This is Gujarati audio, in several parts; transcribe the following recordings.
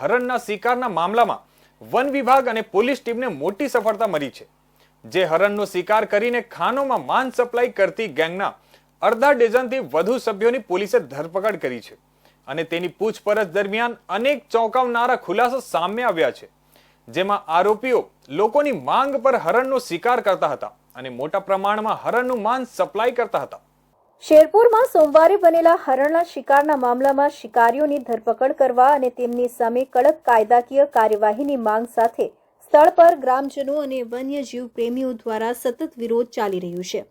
હરણના શિકારના મામલામાં વન વિભાગ અને પોલીસ ટીમને મોટી સફળતા મળી છે. જે હરણનો શિકાર કરીને ખાનોમાં માન સપ્લાય કરતી ગેંગના અડધા ડઝનથી વધુ સભ્યોની પોલીસે ધરપકડ કરી છે અને તેની પૂછપરછ દરમિયાન અનેક ચોંકાવનારા ખુલાસા સામે આવ્યા છે. જેમાં આરોપીઓ લોકોની માંગ પર હરણનો શિકાર કરતા હતા અને મોટા પ્રમાણમાં હરણનું માંસ સપ્લાય કરતા હતા. શેરપુરમાં સોમવારે બનેલા હરણના શિકારના મામલામાં શિકારીઓની ધરપકડ કરવા અને તેમની સામે કડક કાયદાકીય કાર્યવાહીની માંગ સાથે સ્થળ પર ગ્રામજનો અને વન્યજીવ પ્રેમીઓ દ્વારા સતત વિરોધ ચાલી રહ્યો છે.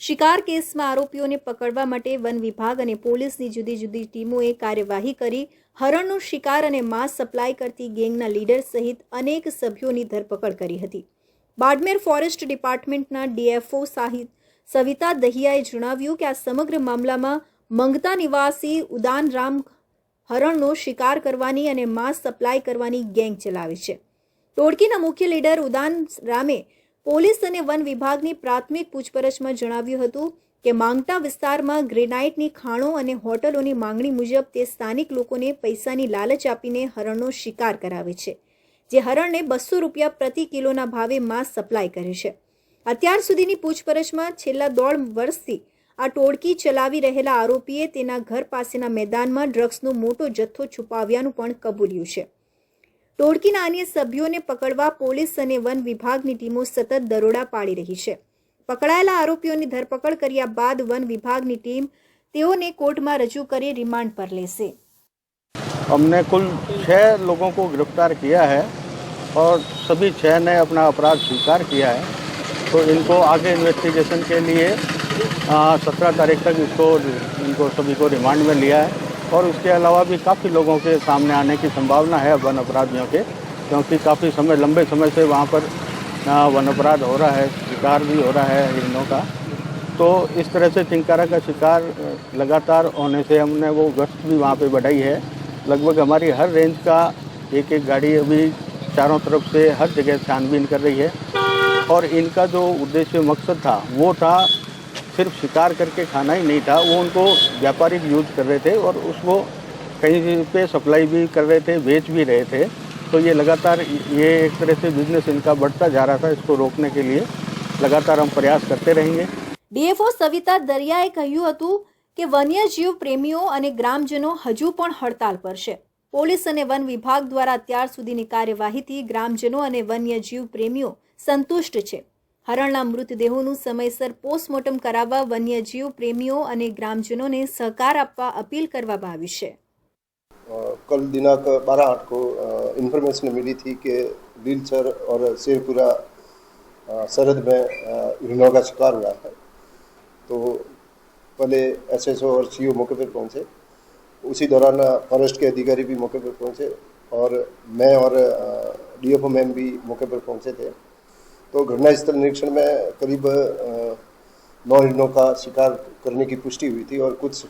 શિકાર કેસમાં આરોપીઓને પકડવા માટે વન વિભાગ અને પોલીસની જુદી જુદી ટીમોએ કાર્યવાહી કરી હરણનો શિકાર અને માંસ સપ્લાય કરતી ગેંગના લીડર સહિત અનેક સભ્યોની ધરપકડ કરી હતી. બાડમેર ફોરેસ્ટ ડિપાર્ટમેન્ટના ડીએફઓ સાહિત સવિતા દહિયાએ જણાવ્યું કે આ સમગ્ર મામલામાં મંગતા નિવાસી ઉદાનરામ હરણનો શિકાર કરવાની અને માંસ સપ્લાય કરવાની ગેંગ ચલાવે છે. ટોળકીના મુખ્ય લીડર ઉદાન રામે પોલીસ અને વન વિભાગની પ્રાથમિક પૂછપરછમાં જણાવ્યું હતું કે માંગતા વિસ્તારમાં ગ્રેનાઇટની ખાણો અને હોટલોની માંગણી મુજબ તે સ્થાનિક લોકોને પૈસાની લાલચ આપીને હરણનો શિકાર કરાવે છે, જે હરણને બસો રૂપિયા પ્રતિ કિલોના ભાવે માંસ સપ્લાય કરે છે. અત્યાર સુધીની પૂછપરછમાં છેલ્લા દોઢ વર્ષથી આ ટોળકી ચલાવી રહેલા આરોપીએ તેના ઘર પાસેના મેદાનમાં ડ્રગ્સનો મોટો જથ્થો છુપાવ્યાનું પણ કબૂલ્યું છે ટોળકીના અન્ય સભ્યોને પકડવા પોલીસ અને વન વિભાગની ટીમો સતત દરોડા પાડી રહી છે પકડાયેલા આરોપીઓની ધરપકડ કર્યા બાદ વન વિભાગની ટીમ તેઓને કોર્ટમાં રજૂ કરી રિમાન્ડ પર લેશે हमने कुल छः लोगों को गिरफ्तार किया है और सभी छः ने अपना अपराध स्वीकार किया है तो इनको आगे इन्वेस्टिगेशन के लिए सत्रह तारीख तक इसको, इनको सभी को रिमांड में लिया है। और उसके अलावा भी काफ़ी लोगों के सामने आने की संभावना है वन अपराधियों के, क्योंकि काफ़ी समय, लंबे समय से वहाँ पर वन अपराध हो रहा है, शिकार भी हो रहा है हिरणों का। तो इस तरह से चिंकारा का शिकार लगातार होने से हमने वो गश्त भी वहाँ पे बढ़ाई है। लगभग हमारी हर रेंज का एक एक गाड़ी अभी चारों तरफ़ से हर जगह छानबीन कर रही है। और इनका जो उद्देश्य मकसद था वो था सिर्फ शिकार करके खाना ही नहीं था वो उनको व्यापारिक यूज कर रहे थे और उसको कहीं पे सप्लाई भी कर रहे थे बेच भी रहे थे तो ये लगातार ये एक तरह से बिजनेस इनका बढ़ता जा रहा था इसको रोकने के लिए लगातार हम प्रयास करते रहेंगे ડીએફઓ સવિતા દરિયાએ કહ્યું હતું કે વન્યજીવ પ્રેમીઓ અને ગ્રામજનો હજુ પણ હડતાલ પર છે પોલીસ અને વન વિભાગ દ્વારા અત્યાર સુધીની કાર્યવાહીથી ગ્રામજનો અને વન્યજીવ પ્રેમીઓ સંતુષ્ટ છે હરણના મૃતદેહોનું સમયસર પોસ્ટમોર્ટમ કરાવવા વન્યજીવ પ્રેમીઓ અને ગ્રામજનોને સહકાર આપવા અપીલ કરવામાં આવી છે अ, कल दिनांक बारह आठ को इन्फॉर्मेशन मिली थी कि लीलसर और शेरपुरा अ, सरहद में अ, हिरणों का शिकार हुआ है तो पहले एसएसओ और सीओ मौके पर पहुंचे उसी दौरान अ, फॉरेस्ट के अधिकारी भी मौके पर पहुंचे और मैं और डीएफओ मैम भी मौके पर पहुंचे थे तो घटनास्थल निरीक्षण में करीब नौ हिरणों का शिकार करने की पुष्टि हुई थी और कुछ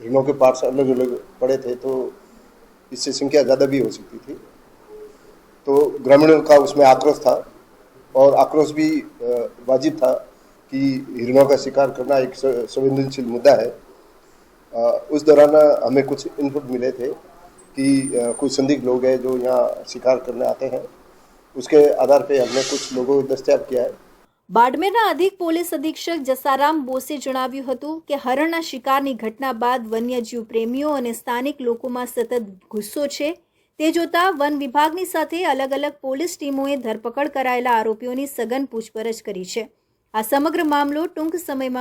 हिरणों के पार्ट्स अलग अलग पड़े थे तो इससे संख्या ज़्यादा भी हो सकती थी। तो ग्रामीणों का उसमें आक्रोश था और आक्रोश भी वाजिब था कि हिरणों का शिकार करना एक संवेदनशील मुद्दा है। उस दौरान हमें कुछ इनपुट मिले थे कि कुछ संदिग्ध लोग हैं जो यहाँ शिकार करने आते हैं। उसके आधार पे हमने कुछ लोगों को दस्तियाब किया है બાડમેરના અધિક પોલીસ અધિક્ષક જસારામ બોસે જણાવ્યું હતું કે હરણના શિકારની ઘટના બાદ વન્યજીવ પ્રેમીઓ અને સ્થાનિક લોકોમાં સતત ગુસ્સો છે તે જોતા વન વિભાગની સાથે અલગ અલગ પોલીસ ટીમોએ ધરપકડ કરાયેલા આરોપીઓની સઘન પૂછપરછ કરી છે આ સમગ્ર મામલો ટૂંક સમયમાં